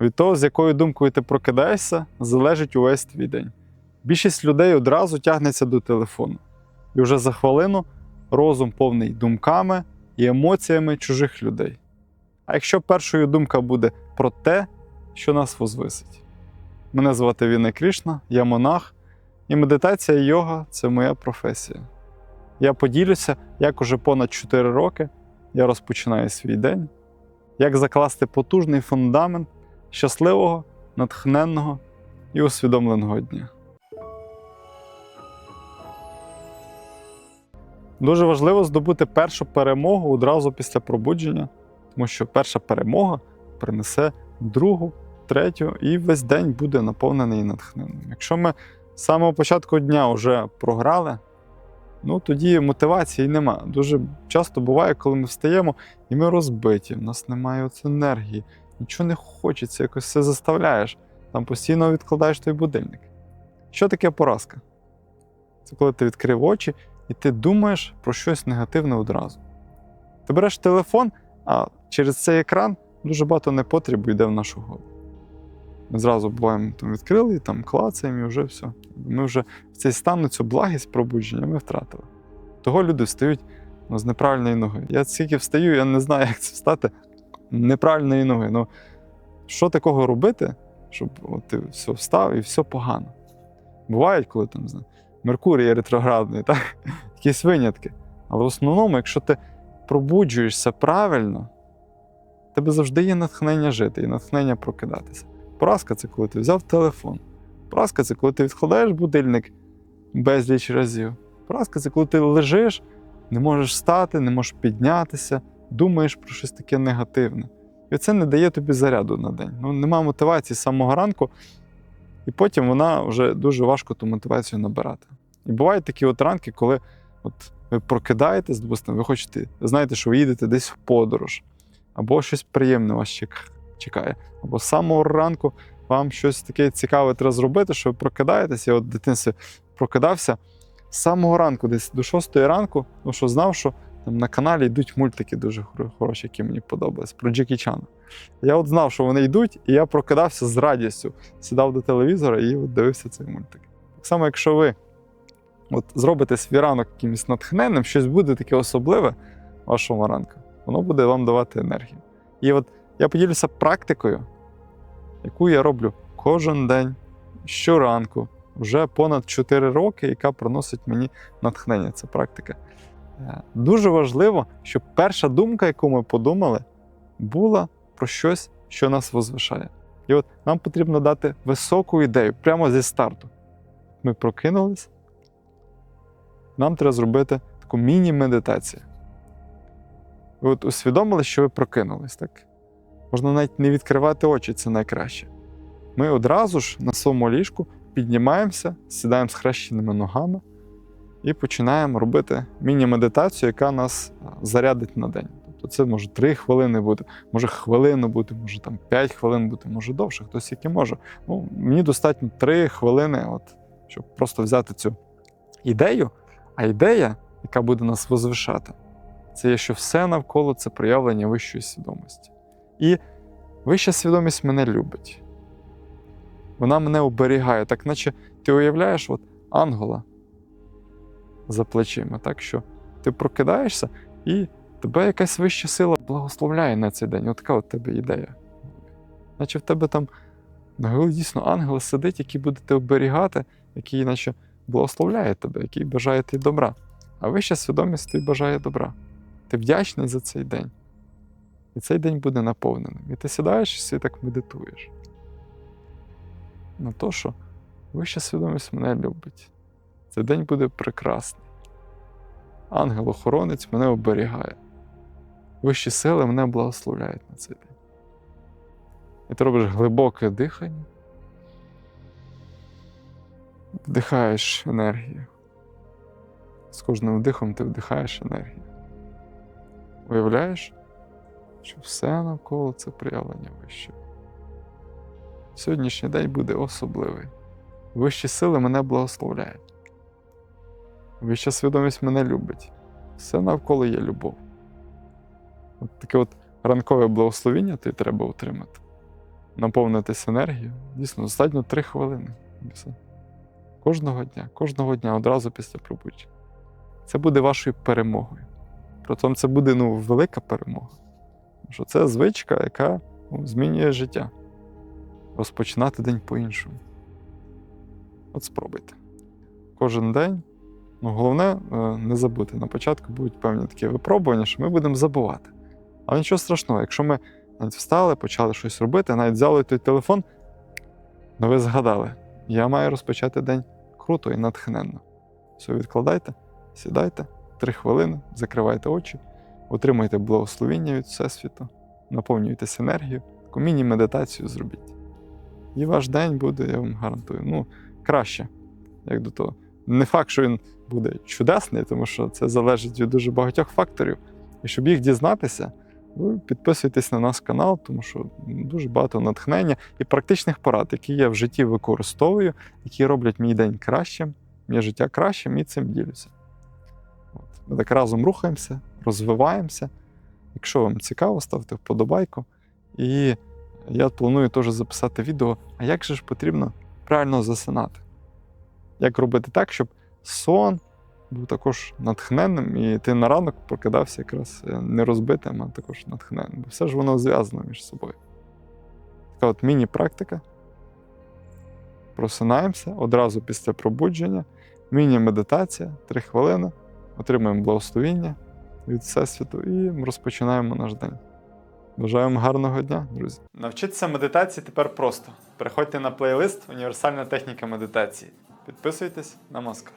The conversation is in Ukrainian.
Від того, з якою думкою ти прокидаєшся, залежить увесь твій день. Більшість людей одразу тягнеться до телефону. І вже за хвилину розум повний думками і емоціями чужих людей. А якщо першою думка буде про те, що нас возвисить. Мене звати Вінне Крішна, я монах, і медитація йога це моя професія. Я поділюся, як уже понад 4 роки я розпочинаю свій день, як закласти потужний фундамент щасливого, натхненного і усвідомленого дня. Дуже важливо здобути першу перемогу одразу після пробудження, тому що перша перемога принесе другу, третю, і весь день буде наповнений і натхненним. Якщо ми з самого початку дня вже програли, ну тоді мотивації нема. Дуже часто буває, коли ми встаємо і ми розбиті, в нас немає енергії, нічого не хочеться, якось все заставляєш. Там постійно відкладаєш той будильник. Що таке поразка? Це коли ти відкрив очі і ти думаєш про щось негативне одразу. Ти береш телефон, а через цей екран дуже багато непотрібу йде в нашу голову. Ми зразу буваємо там відкрили, там клацаємо і вже все. Ми вже в цей стан, цю благість пробудження ми втратили. Того люди встають ну, з неправильної ноги. Я скільки встаю, я не знаю, як це встати неправильної ноги. Ну, що такого робити, щоб от, ти все встав і все погано. Бувають, коли там не знаю, Меркурій ретроградний, так? якісь винятки. Але в основному, якщо ти пробуджуєшся правильно, тебе завжди є натхнення жити і натхнення прокидатися. Поразка це коли ти взяв телефон. Поразка це коли ти відкладаєш будильник безліч разів. Поразка це коли ти лежиш, не можеш встати, не можеш піднятися, думаєш про щось таке негативне. І це не дає тобі заряду на день. Ну, нема мотивації з самого ранку, і потім вона вже дуже важко ту мотивацію набирати. І бувають такі от ранки, коли от ви прокидаєтесь, допустимо, ви хочете, знаєте, що ви їдете десь в подорож, або щось приємне вас чек- чекає, або з самого ранку вам щось таке цікаве треба зробити, що ви прокидаєтесь. Я от дитинстві прокидався з самого ранку, десь до 6 ранку, тому що знав, що там на каналі йдуть мультики дуже хороші, які мені подобались, про Джекі Чана. Я от знав, що вони йдуть, і я прокидався з радістю, сідав до телевізора і от дивився цей мультик. Так само, якщо ви от зробите свій ранок якимось натхненним, щось буде таке особливе вашого ранку, воно буде вам давати енергію. І от я поділюся практикою, яку я роблю кожен день, щоранку, вже понад 4 роки, яка приносить мені натхнення. Це практика. Е, Дуже важливо, щоб перша думка, яку ми подумали, була про щось, що нас возвишає. І от нам потрібно дати високу ідею прямо зі старту. Ми прокинулись, нам треба зробити таку міні-медитацію. Ви от усвідомили, що ви прокинулись, так? Можна навіть не відкривати очі, це найкраще. Ми одразу ж на своєму ліжку піднімаємося, сідаємо з хрещеними ногами і починаємо робити міні-медитацію, яка нас зарядить на день. Тобто це може 3 хвилини бути, може хвилину бути, може там 5 хвилин бути, може довше, хтось який може. Ну, мені достатньо 3 хвилини, от, щоб просто взяти цю ідею. А ідея, яка буде нас возвишати, це є, що все навколо це проявлення вищої свідомості. І вища свідомість мене любить. Вона мене оберігає, так наче ти уявляєш от ангела за плечима, так що ти прокидаєшся і тебе якась вища сила благословляє на цей день. От така от тебе ідея. Наче в тебе там на голові дійсно ангел сидить, який буде тебе оберігати, який наче благословляє тебе, який бажає тобі добра. А вища свідомість тобі бажає добра. Ти вдячний за цей день. І цей день буде наповненим. І ти сідаєш і так медитуєш. На то, що вища свідомість мене любить. Цей день буде прекрасний. Ангел-охоронець мене оберігає. Вищі сили мене благословляють на цей день. І ти робиш глибоке дихання, вдихаєш енергію. З кожним вдихом ти вдихаєш енергію. Уявляєш, що все навколо це проявлення вище. Сьогоднішній день буде особливий. Вищі сили мене благословляють. Вища свідомість мене любить. Все навколо є любов. От таке от ранкове благословіння тобі треба отримати. наповнитись енергією, дійсно, достатньо 3 хвилини. Кожного дня, кожного дня, одразу після пробудження. Це буде вашою перемогою. Притом це буде ну, велика перемога. Що це звичка, яка ну, змінює життя. Розпочинати день по-іншому. От спробуйте. Кожен день. Ну, головне е, не забути. На початку будуть певні такі випробування, що ми будемо забувати. Але нічого страшного, якщо ми навіть встали, почали щось робити, навіть взяли той телефон, ну ви згадали, я маю розпочати день круто і натхненно. Все, відкладайте, сідайте, три хвилини, закривайте очі, отримуйте благословіння від Всесвіту, наповнюйтесь енергією, таку міні-медитацію зробіть. І ваш день буде, я вам гарантую, ну, краще, як до того. Не факт, що він буде чудесний, тому що це залежить від дуже багатьох факторів. І щоб їх дізнатися, ви підписуйтесь на наш канал, тому що дуже багато натхнення і практичних порад, які я в житті використовую, які роблять мій день кращим, моє життя кращим і цим ділюся. От. Ми так разом рухаємося, розвиваємося. Якщо вам цікаво, ставте вподобайку. І я планую теж записати відео, а як же ж потрібно правильно засинати? Як робити так, щоб сон був також натхненним, і ти на ранок прокидався якраз е, не розбитим, а також натхненним. Бо все ж воно зв'язано між собою. Така от міні-практика. Просинаємося одразу після пробудження. Міні-медитація, 3 хвилини. Отримуємо благословіння від Всесвіту і розпочинаємо наш день. Бажаю вам гарного дня, друзі. Навчитися медитації тепер просто. Переходьте на плейлист Універсальна техніка медитації. Підписуйтесь на Маскар.